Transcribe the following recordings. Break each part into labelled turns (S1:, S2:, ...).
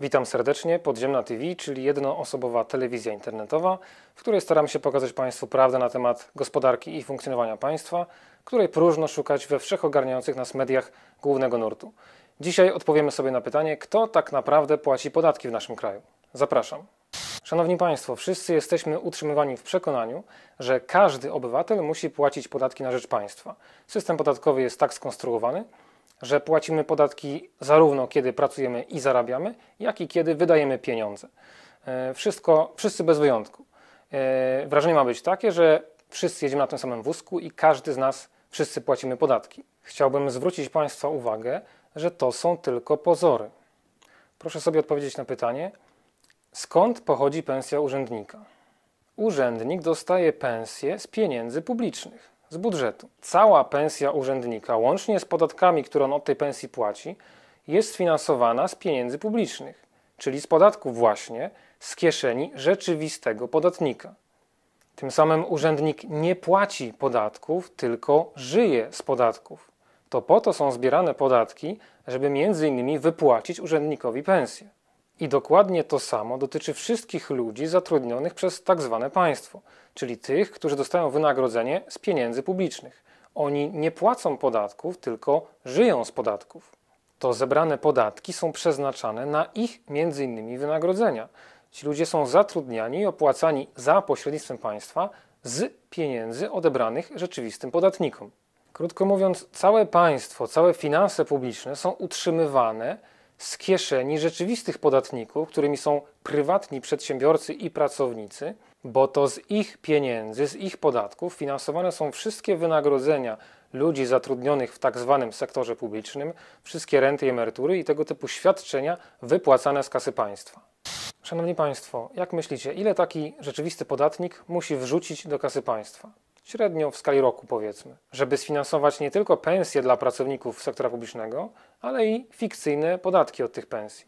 S1: Witam serdecznie. Podziemna TV, czyli jednoosobowa telewizja internetowa, w której staram się pokazać Państwu prawdę na temat gospodarki i funkcjonowania państwa, której próżno szukać we wszechogarniających nas mediach głównego nurtu. Dzisiaj odpowiemy sobie na pytanie, kto tak naprawdę płaci podatki w naszym kraju. Zapraszam. Szanowni Państwo, wszyscy jesteśmy utrzymywani w przekonaniu, że każdy obywatel musi płacić podatki na rzecz państwa. System podatkowy jest tak skonstruowany, że płacimy podatki zarówno kiedy pracujemy i zarabiamy, jak i kiedy wydajemy pieniądze. E, wszystko, wszyscy bez wyjątku. E, wrażenie ma być takie, że wszyscy jedziemy na tym samym wózku i każdy z nas, wszyscy płacimy podatki. Chciałbym zwrócić Państwa uwagę, że to są tylko pozory. Proszę sobie odpowiedzieć na pytanie, skąd pochodzi pensja urzędnika? Urzędnik dostaje pensję z pieniędzy publicznych z budżetu. Cała pensja urzędnika, łącznie z podatkami, które on od tej pensji płaci, jest finansowana z pieniędzy publicznych, czyli z podatków właśnie z kieszeni rzeczywistego podatnika. Tym samym urzędnik nie płaci podatków, tylko żyje z podatków. To po to są zbierane podatki, żeby między innymi wypłacić urzędnikowi pensję. I dokładnie to samo dotyczy wszystkich ludzi zatrudnionych przez tak zwane państwo, czyli tych, którzy dostają wynagrodzenie z pieniędzy publicznych. Oni nie płacą podatków, tylko żyją z podatków. To zebrane podatki są przeznaczane na ich między innymi wynagrodzenia. Ci ludzie są zatrudniani i opłacani za pośrednictwem państwa z pieniędzy odebranych rzeczywistym podatnikom. Krótko mówiąc, całe państwo, całe finanse publiczne są utrzymywane z kieszeni rzeczywistych podatników, którymi są prywatni przedsiębiorcy i pracownicy, bo to z ich pieniędzy, z ich podatków finansowane są wszystkie wynagrodzenia ludzi zatrudnionych w tak zwanym sektorze publicznym, wszystkie renty i emerytury i tego typu świadczenia wypłacane z kasy państwa. Szanowni Państwo, jak myślicie, ile taki rzeczywisty podatnik musi wrzucić do kasy państwa? Średnio w skali roku powiedzmy, żeby sfinansować nie tylko pensje dla pracowników sektora publicznego, ale i fikcyjne podatki od tych pensji.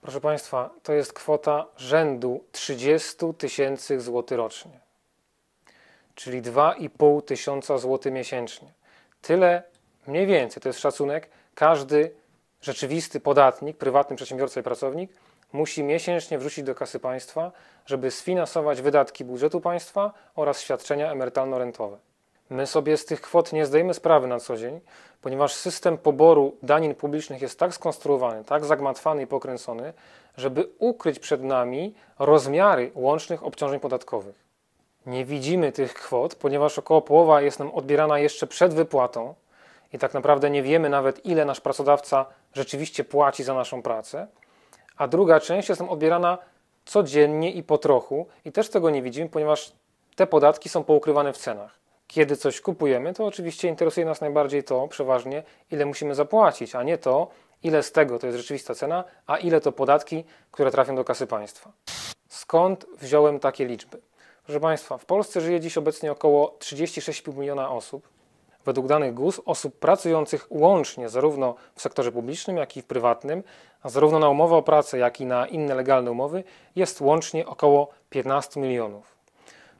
S1: Proszę Państwa, to jest kwota rzędu 30 tysięcy złotych rocznie, czyli 2,5 tysiąca złotych miesięcznie. Tyle mniej więcej, to jest szacunek, każdy rzeczywisty podatnik, prywatny przedsiębiorca i pracownik musi miesięcznie wrzucić do kasy państwa, żeby sfinansować wydatki budżetu państwa oraz świadczenia emerytalno-rentowe. My sobie z tych kwot nie zdajemy sprawy na co dzień, ponieważ system poboru danin publicznych jest tak skonstruowany, tak zagmatwany i pokręcony, żeby ukryć przed nami rozmiary łącznych obciążeń podatkowych. Nie widzimy tych kwot, ponieważ około połowa jest nam odbierana jeszcze przed wypłatą i tak naprawdę nie wiemy nawet, ile nasz pracodawca rzeczywiście płaci za naszą pracę a druga część jest nam odbierana codziennie i po trochu i też tego nie widzimy, ponieważ te podatki są poukrywane w cenach. Kiedy coś kupujemy, to oczywiście interesuje nas najbardziej to przeważnie, ile musimy zapłacić, a nie to, ile z tego to jest rzeczywista cena, a ile to podatki, które trafią do kasy państwa. Skąd wziąłem takie liczby? Proszę Państwa, w Polsce żyje dziś obecnie około 36,5 miliona osób. Według danych GUS osób pracujących łącznie zarówno w sektorze publicznym, jak i w prywatnym, a zarówno na umowę o pracę, jak i na inne legalne umowy jest łącznie około 15 milionów.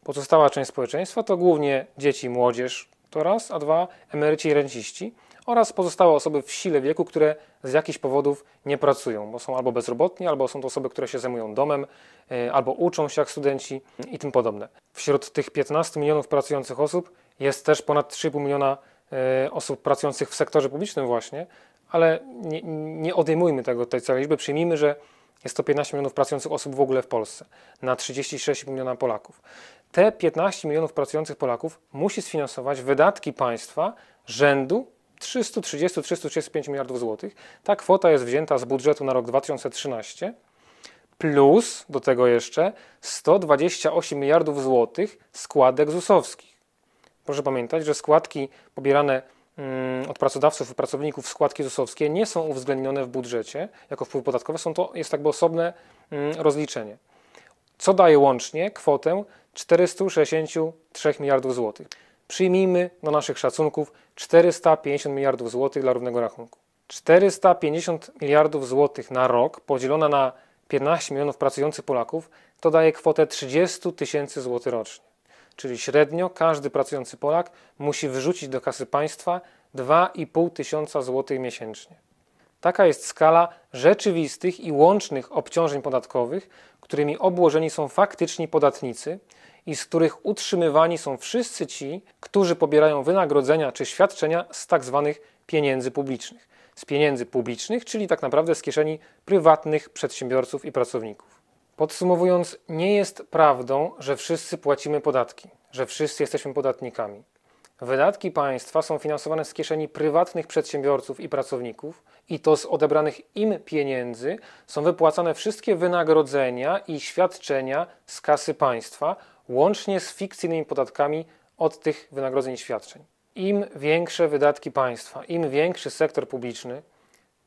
S1: Pozostała część społeczeństwa to głównie dzieci i młodzież, to raz, a dwa emeryci i renciści oraz pozostałe osoby w sile wieku, które z jakichś powodów nie pracują, bo są albo bezrobotni, albo są to osoby, które się zajmują domem, e, albo uczą się jak studenci i tym podobne. Wśród tych 15 milionów pracujących osób jest też ponad 3,5 miliona e, osób pracujących w sektorze publicznym właśnie, ale nie, nie odejmujmy tego, tej całej liczby, przyjmijmy, że jest to 15 milionów pracujących osób w ogóle w Polsce na 36 miliona Polaków. Te 15 milionów pracujących Polaków musi sfinansować wydatki państwa rzędu 330-335 miliardów złotych. Ta kwota jest wzięta z budżetu na rok 2013 plus do tego jeszcze 128 miliardów złotych składek ZUS-owskich. Proszę pamiętać, że składki pobierane mm, od pracodawców i pracowników, składki ZUS-owskie nie są uwzględnione w budżecie jako wpływy podatkowe, są to, jest jakby osobne mm, rozliczenie. Co daje łącznie kwotę 463 miliardów złotych. Przyjmijmy do naszych szacunków 450 miliardów złotych dla równego rachunku. 450 miliardów złotych na rok podzielone na 15 milionów pracujących Polaków to daje kwotę 30 tysięcy złotych rocznie. Czyli średnio każdy pracujący Polak musi wyrzucić do kasy państwa 2,5 tysiąca złotych miesięcznie. Taka jest skala rzeczywistych i łącznych obciążeń podatkowych, którymi obłożeni są faktyczni podatnicy i z których utrzymywani są wszyscy ci, którzy pobierają wynagrodzenia czy świadczenia z tak zwanych pieniędzy publicznych. Z pieniędzy publicznych, czyli tak naprawdę z kieszeni prywatnych przedsiębiorców i pracowników. Podsumowując, nie jest prawdą, że wszyscy płacimy podatki, że wszyscy jesteśmy podatnikami. Wydatki państwa są finansowane z kieszeni prywatnych przedsiębiorców i pracowników, i to z odebranych im pieniędzy są wypłacane wszystkie wynagrodzenia i świadczenia z kasy państwa, łącznie z fikcyjnymi podatkami od tych wynagrodzeń i świadczeń. Im większe wydatki państwa, im większy sektor publiczny,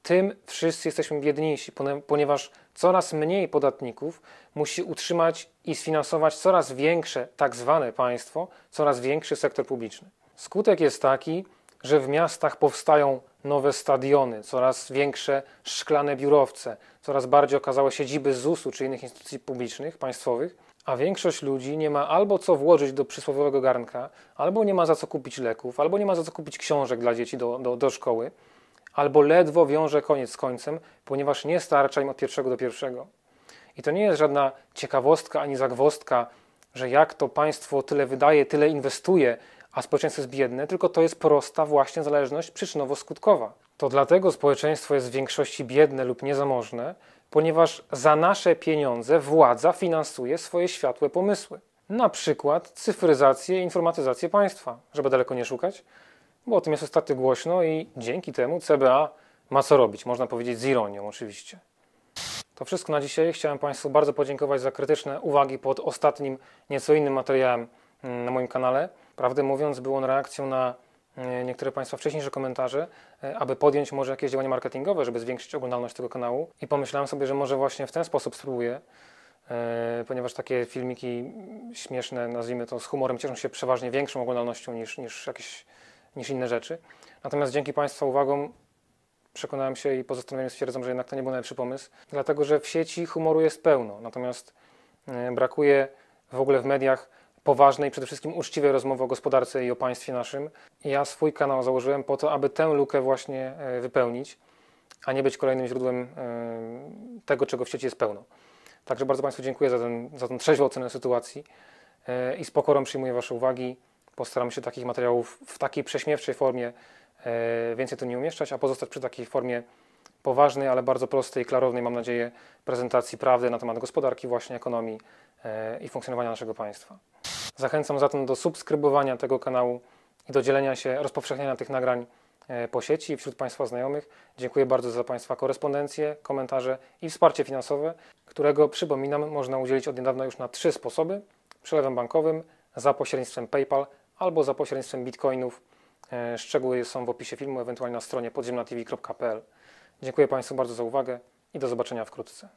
S1: tym wszyscy jesteśmy biedniejsi, ponieważ coraz mniej podatników musi utrzymać i sfinansować coraz większe tak zwane państwo, coraz większy sektor publiczny. Skutek jest taki, że w miastach powstają nowe stadiony, coraz większe szklane biurowce, coraz bardziej okazałe siedziby ZUS-u czy innych instytucji publicznych, państwowych, a większość ludzi nie ma albo co włożyć do przysłowiowego garnka, albo nie ma za co kupić leków, albo nie ma za co kupić książek dla dzieci do, do, do szkoły, albo ledwo wiąże koniec z końcem, ponieważ nie starcza im od pierwszego do pierwszego. I to nie jest żadna ciekawostka ani zagwostka, że jak to państwo tyle wydaje, tyle inwestuje, a społeczeństwo jest biedne, tylko to jest prosta właśnie zależność przyczynowo-skutkowa. To dlatego społeczeństwo jest w większości biedne lub niezamożne, ponieważ za nasze pieniądze władza finansuje swoje światłe pomysły. Na przykład cyfryzację i informatyzację państwa, żeby daleko nie szukać, bo o tym jest ostatnio głośno i dzięki temu CBA ma co robić, można powiedzieć z ironią oczywiście. To wszystko na dzisiaj. Chciałem Państwu bardzo podziękować za krytyczne uwagi pod ostatnim, nieco innym materiałem mm, na moim kanale. Prawdę mówiąc, był on reakcją na e, niektóre Państwa wcześniejsze komentarze, e, aby podjąć może jakieś działania marketingowe, żeby zwiększyć oglądalność tego kanału. I pomyślałem sobie, że może właśnie w ten sposób spróbuję, e, ponieważ takie filmiki śmieszne, nazwijmy to z humorem, cieszą się przeważnie większą oglądalnością niż, niż, jakieś, niż inne rzeczy. Natomiast dzięki Państwa uwagom przekonałem się i po zastanowieniu stwierdzam, że jednak to nie był najlepszy pomysł, dlatego że w sieci humoru jest pełno, natomiast brakuje w ogóle w mediach poważnej, przede wszystkim uczciwej rozmowy o gospodarce i o państwie naszym. Ja swój kanał założyłem po to, aby tę lukę właśnie e, wypełnić, a nie być kolejnym źródłem e, tego, czego w sieci jest pełno. Także bardzo Państwu dziękuję za, ten, za tę trzeźwą ocenę sytuacji e, i z pokorą przyjmuję Wasze uwagi. Postaram się takich materiałów w takiej prześmiewczej formie więcej tu nie umieszczać, a pozostać przy takiej formie poważnej, ale bardzo prostej, klarownej, mam nadzieję, prezentacji prawdy na temat gospodarki, właśnie ekonomii i funkcjonowania naszego państwa. Zachęcam zatem do subskrybowania tego kanału i do dzielenia się, rozpowszechniania tych nagrań e, po sieci wśród Państwa znajomych. Dziękuję bardzo za Państwa korespondencję, komentarze i wsparcie finansowe, którego, przypominam, można udzielić od niedawna już na trzy sposoby. Przelewem bankowym, za pośrednictwem PayPal albo za pośrednictwem bitcoinów. E, szczegóły są w opisie filmu, ewentualnie na stronie podziemnatv.pl. Dziękuję Państwu bardzo za uwagę i do zobaczenia wkrótce.